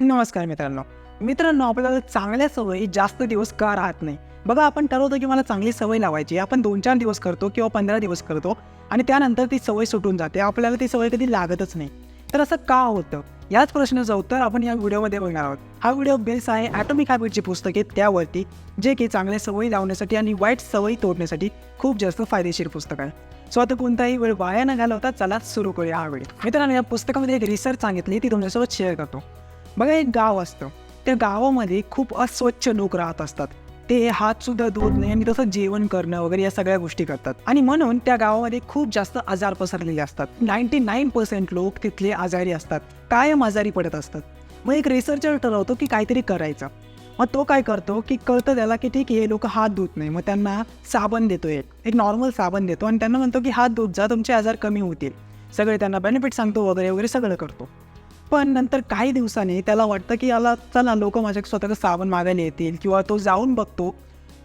नमस्कार मित्रांनो. मित्रांनो आपल्याला चांगल्या सवयी जास्त दिवस का राहत नाही? बघा आपण ठरवतो की मला चांगली सवय लावायची आपण दोन चार दिवस करतो किंवा पंधरा दिवस करतो आणि त्यानंतर ती सवय सुटून जाते. आपल्याला ती सवय कधी लागतच नाही. तर असं का होतं? याच प्रश्नाचं उत्तर आपण या व्हिडिओमध्ये बघणार आहोत. हा व्हिडिओ बेस आहे ॲटॉमिक हॅबिटची पुस्तके. त्यावरती जे की चांगल्या सवयी लावण्यासाठी आणि वाईट सवयी तोडण्यासाठी खूप जास्त फायदेशीर पुस्तक आहे. सो आता कोणताही वेळ वाया न घालवता चला सुरू करूया हा व्हिडिओ. मित्रांनो या पुस्तकामध्ये एक रिसर्च सांगितली ती तुमच्यासोबत शेअर करतो. बघा एक गाव असतं. त्या गावामध्ये खूप अस्वच्छ लोक राहत असतात. ते हातसुद्धा धुत नाही आणि तसं जेवण करणं वगैरे या सगळ्या गोष्टी करतात. आणि म्हणून त्या गावामध्ये खूप जास्त आजार पसरलेले असतात. नाईन्टी नाईन पर्सेंट लोक तिथले आजारी असतात. कायम आजारी पडत असतात. मग एक रिसर्चर ठरवतो की काहीतरी करायचं. मग तो काय करतो की कळतं त्याला की ठीक आहे हे लोक हात धुत नाही. मग त्यांना साबण देतो एक. एक नॉर्मल साबण देतो आणि त्यांना म्हणतो की हात धुत जा तुमचे आजार कमी होतील. सगळे त्यांना बेनिफिट सांगतो वगैरे वगैरे सगळं करतो. पण नंतर काही दिवसांनी त्याला वाटतं की याला चला लोक माझ्या स्वतःचं साबण मागायला येतील किंवा तो जाऊन बघतो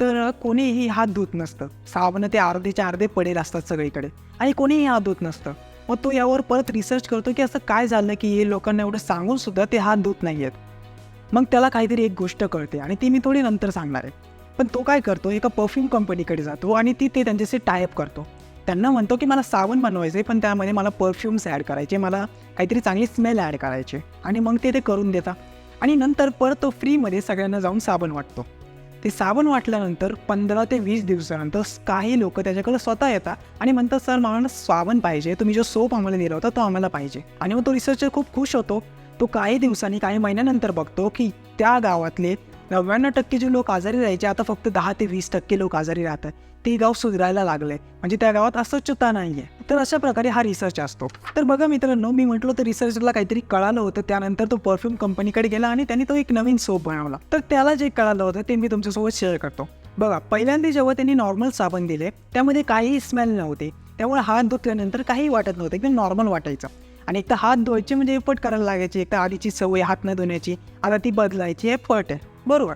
तर कोणीही हात धुत नसतं. साबण ते अर्धेच्या अर्धे पडेल असतात सगळीकडे. आणि कोणीही हात धुत नसतं. मग तो यावर परत रिसर्च करतो की असं काय झालं की हे लोकांना एवढं सांगून सुद्धा ते हात धुत नाही आहेत मग त्याला काहीतरी एक गोष्ट कळते आणि ती मी थोडी नंतर सांगणार आहे. पण तो काय करतो एका परफ्यूम कंपनीकडे जातो आणि ती ते त्यांच्याशी टायअप करतो. त्यांना म्हणतो की मला साबण बनवायचं आहे पण त्यामध्ये मला परफ्युम्स ॲड करायचे मला काहीतरी चांगली स्मेल ॲड करायचे आणि मग ते ते करून देता. आणि नंतर परत तो फ्रीमध्ये सगळ्यांना जाऊन साबण वाटतो. ते साबण वाटल्यानंतर पंधरा ते वीस दिवसानंतर काही लोक त्याच्याकडे स्वतः येतात आणि म्हणतात सर मला साबण पाहिजे. तुम्ही जो सोप आम्हाला दिला होता तो आम्हाला पाहिजे. आणि मग तो रिसर्चर खूप खुश होतो. तो काही दिवसांनी काही महिन्यानंतर बघतो की त्या गावातले नव्याण्णव टक्के जे लोक आजारी राहायचे आता फक्त दहा ते वीस टक्के लोक आजारी राहतात. ते गाव सुधारायला लागले म्हणजे त्या गावात अस्वच्छता नाही आहे तर अशा प्रकारे हा रिसर्च असतो. तर बघा मित्रांनो मी म्हटलं तर रिसर्चला काहीतरी कळालं होतं. त्यानंतर तो परफ्यूम कंपनीकडे गेला आणि त्यांनी तो एक नवीन सोप बनवला. तर त्याला जे कळालं होतं ते मी तुमच्यासोबत शेअर करतो. बघा पहिल्यांदा जेव्हा त्यांनी नॉर्मल साबण दिले त्यामध्ये काहीही स्मेल नव्हते. त्यामुळे हात धुतल्यानंतर काहीही वाटत नव्हतं. एकदम नॉर्मल वाटायचं. आणि एक तर हात धुवायचे म्हणजे एफर्ट करायला लागायची. एक तर आधीची सवय हात न धुण्याची. आता ती बदलायची एफर्ट आहे. बरोबर.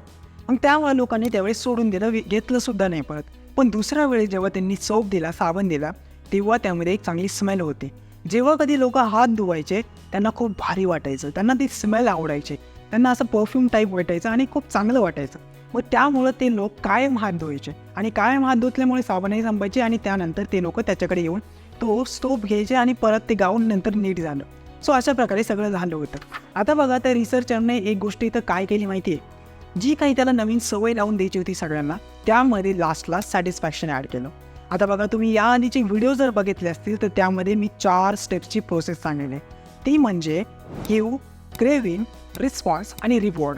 मग त्यामुळे लोकांनी त्यावेळेस सोडून दिलं घेतलं सुद्धा नाही परत. पण दुसऱ्या वेळी जेव्हा त्यांनी सोप दिला साबण दिला तेव्हा त्यामध्ये एक चांगली स्मेल होती. जेव्हा कधी लोक हात धुवायचे त्यांना खूप भारी वाटायचं. त्यांना ती स्मेल आवडायची. त्यांना असं परफ्यूम टाईप वाटायचं आणि खूप चांगलं वाटायचं. मग त्यामुळं ते लोक कायम हात धुवायचे. आणि कायम हात धुतल्यामुळे साबणही संपायचे आणि त्यानंतर ते लोक त्याच्याकडे येऊन तो स्टोप घ्यायचे आणि परत ते गाऊन नंतर नीट झालं. सो अशा प्रकारे सगळं झालं होतं. आता बघा त्या रिसर्चरने एक गोष्ट इथं काय केली माहिती आहे जी काही त्याला नवीन सवय लावून द्यायची होती सगळ्यांना त्यामध्ये लास्टला सॅटिस्फॅक्शन ॲड केलं. आता बघा तुम्ही या आधीचे व्हिडिओ जर बघितले असतील तर त्यामध्ये मी चार स्टेप्सची प्रोसेस सांगितली ती म्हणजे क्यू क्रेविंग रिस्पॉन्स आणि रिवॉर्ड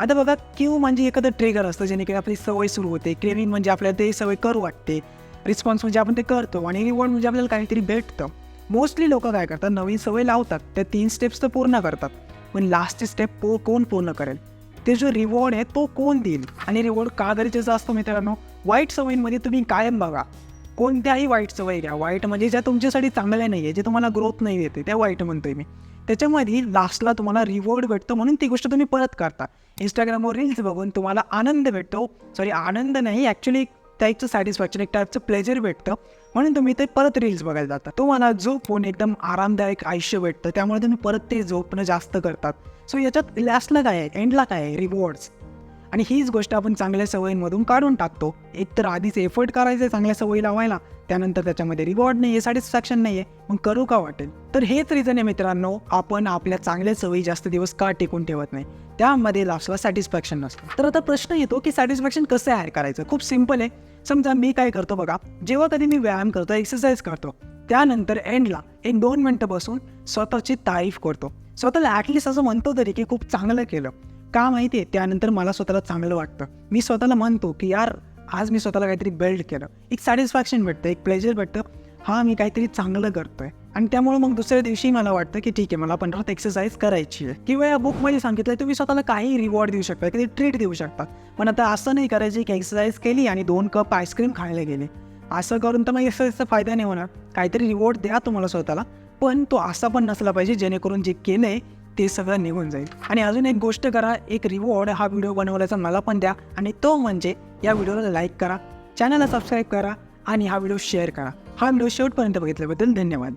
आता बघा क्यू म्हणजे एखादं ट्रिगर असतं जेणेकरून आपली सवय सुरू होते. क्रेविंग म्हणजे आपल्याला ते सवय करू वाटते. रिस्पॉन्स म्हणजे आपण ते करतो आणि रिवॉर्ड म्हणजे आपल्याला काहीतरी भेटतं. मोस्टली लोक काय करतात नवीन सवय लावतात. त्या तीन स्टेप्स तर पूर्ण करतात. पण लास्टची स्टेप पो कोण पूर्ण करेल? ते जो रिवॉर्ड आहे तो कोण देईल? आणि रिवॉर्ड का गरजेचा असतो मित्रांनो? वाईट सवयींमध्ये तुम्ही कायम बघा. कोणत्याही वाईट सवयी घ्या. वाईट म्हणजे ज्या तुमच्यासाठी चांगल्या नाही आहे जे तुम्हाला ग्रोथ नाही देते त्या वाईट म्हणतोय मी. त्याच्यामध्ये लास्टला तुम्हाला रिवॉर्ड भेटतो म्हणून ती गोष्ट तुम्ही परत करता. इंस्टाग्रामवर रील्स बघून तुम्हाला आनंद भेटतो. सॉरी आनंद नाही ॲक्च्युली त्याचं सॅटिस्फॅक्शन एक टाईपचं प्लेजर भेटतं. म्हणून तुम्ही ते परत रील्स बघायला जाता. तुम्हाला झोपून एकदम आरामदायक आयुष्य भेटतं त्यामुळे तुम्ही परत ते झोपणं जास्त करतात. सो याच्यात लास्टला काय आहे? एंडला काय आहे? रिवॉर्ड्स आणि हीच गोष्ट आपण चांगल्या सवयींमधून काढून टाकतो. एक तर आधीच एफर्ट करायचं चांगल्या सवयी लावायला त्यानंतर त्याच्यामध्ये रिवॉर्ड नाही आहे सॅटिस्फॅक्शन नाही आहे मग करू का वाटेल? तर हेच रिझन आहे मित्रांनो आपण आपल्या चांगल्या सवयी जास्त दिवस का टिकून ठेवत नाही? त्यामध्ये लास्टला सॅटिस्फॅक्शन नसतं. तर आता प्रश्न येतो की सॅटिस्फॅक्शन कसं ॲड करायचं? खूप सिंपल आहे. समजा मी काय करतो बघा जेव्हा कधी मी व्यायाम करतो एक्सरसाइज करतो त्यानंतर एंडला एक दोन मिनटं बसून स्वतःची तारीफ करतो. स्वतःला ॲटलिस्ट असं म्हणतो तरी की खूप चांगलं केलं. का माहिती आहे त्यानंतर मला स्वतःला चांगलं वाटतं. मी स्वतःला म्हणतो की यार आज मी स्वतःला काहीतरी बिल्ड केलं. एक सॅटिस्फॅक्शन भेटतं एक प्लेजर भेटतं. हां मी काहीतरी चांगलं करतो आहे आणि त्यामुळे मग दुसऱ्या दिवशी मला वाटतं की ठीक आहे मला पण परत एक्सरसाइज करायची आहे. किंवा या बुकमध्ये सांगितलं तुम्ही स्वतःला काही रिवॉर्ड देऊ शकता किती ट्रीट देऊ शकता. पण आता असं नाही करायची की एक्सरसाइज केली आणि दोन कप आईस्क्रीम खायला गेले. असं करून तर मग एक्सरसाइजचा फायदा नाही होणार. काहीतरी रिवॉर्ड द्या तुम्हाला स्वतःला. पण तो असा पण नसला पाहिजे जेणेकरून जे केलं आहे ते सगळं निघून जाईल. आणि अजून एक गोष्ट करा एक रिवॉर्ड हा व्हिडिओ बनवल्याचा मला पण द्या. आणि तो म्हणजे या व्हिडिओला लाईक करा चॅनलला सबस्क्राईब करा आणि हा व्हिडिओ शेअर करा. हा व्हिडिओ शेवटपर्यंत बघितल्याबद्दल धन्यवाद.